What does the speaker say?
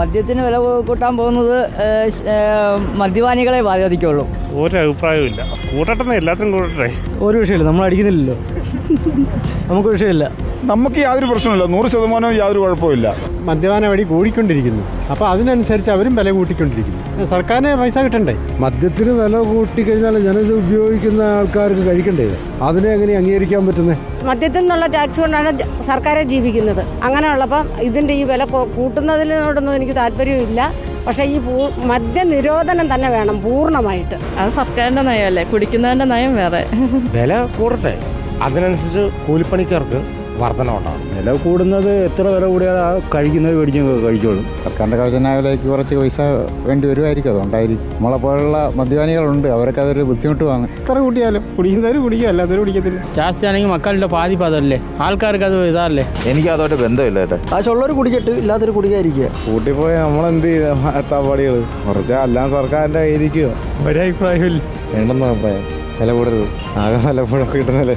മദ്യത്തിന് വില കൂട്ടാൻ പോകുന്നത് മദ്യപാനികളെ ബാധിക്കുള്ളൂ. ഒരു അഭിപ്രായവും ഇല്ല കൂട്ടട്ടെന്ന് എല്ലാത്തിനും കൂട്ടട്ടെ ഒരു വിഷയമില്ല. നമ്മൾ അടിക്കുന്നില്ലല്ലോ. നമുക്ക് വിഷയമില്ല. നമുക്ക് യാതൊരു പ്രശ്നമില്ല നൂറ് ശതമാനം യാതൊരു കുഴപ്പമില്ല മദ്യപാന വഴി കൂടിക്കൊണ്ടിരിക്കുന്നു. അപ്പോൾ അതിനനുസരിച്ച് അവരും വില കൂട്ടിക്കൊണ്ടിരിക്കുന്നു. സർക്കാരിന് പൈസ കിട്ടണ്ടേ? മദ്യത്തിന് വില കൂട്ടിക്കഴിഞ്ഞാൽ ഞാനിത് ഉപയോഗിക്കുന്ന ആൾക്കാർക്ക് കഴിക്കണ്ടേ? അതിനെ എങ്ങനെ അംഗീകരിക്കാൻ പറ്റുന്നത് മദ്യത്തിൽ നിന്നുള്ള ടാക്സ് കൊണ്ടാണ് സർക്കാരെ ജീവിക്കുന്നത്. അങ്ങനെയുള്ളപ്പം ഇതിന്റെ ഈ വില കൂട്ടുന്നതിനോടൊന്നും എനിക്ക് താല്പര്യമില്ല പക്ഷേ ഈ മദ്യനിരോധനം മദ്യ നിരോധനം തന്നെ വേണം പൂർണമായിട്ട്. അത് സർക്കാരിന്റെ നയമല്ലേ? കുടിക്കുന്നതിന്റെ നയം വേറെ. വില കൂടട്ടെ. അതിനനുസരിച്ച് കൂലിപ്പണിക്കാർക്ക് വർധന ഉണ്ടാകും വില കൂടുന്നത് എത്ര വില കൂടിയാൽ ആ കഴിക്കുന്നത് മേടിച്ച് കഴിച്ചോളും. സർക്കാരിന്റെ ഖജനാവിലേക്ക് കുറച്ച് പൈസ വേണ്ടി വരുമായിരിക്കും. അതുകൊണ്ടായിരിക്കും നമ്മളെ പോലുള്ള മദ്യപാനികളുണ്ട്. അവരൊക്കെ അതൊരു ബുദ്ധിമുട്ടുമാണ് എത്ര കൂട്ടിയാലും കുടിക്കുന്നവർ കുടിക്കുക അല്ലാത്തവർ കുടിക്കത്തില്ല. ജാസ്തി ആണെങ്കിൽ മക്കളുടെ ബാധിപ്പ് അതല്ലേ ആൾക്കാർക്ക് അത് ഇതല്ലേ? എനിക്ക് അതോട്ട് ബന്ധമില്ല കേട്ടോ കാശുള്ളവർ കുടിക്കട്ട് ഇല്ലാത്തൊരു കുടിക്കാതിരിക്കുക. കൂട്ടിപ്പോയി നമ്മളെന്ത് ചെയ്താടികൾ കുറച്ച് എല്ലാം സർക്കാരിന്റെ കയ്യിരിക്കുക ഒരഭിപ്രായമില്ല വേണ്ടെന്ന് അഭിപ്രായം. വില കൂടരുത്. ആകെ വില കൂടെ കിട്ടുന്നല്ലേ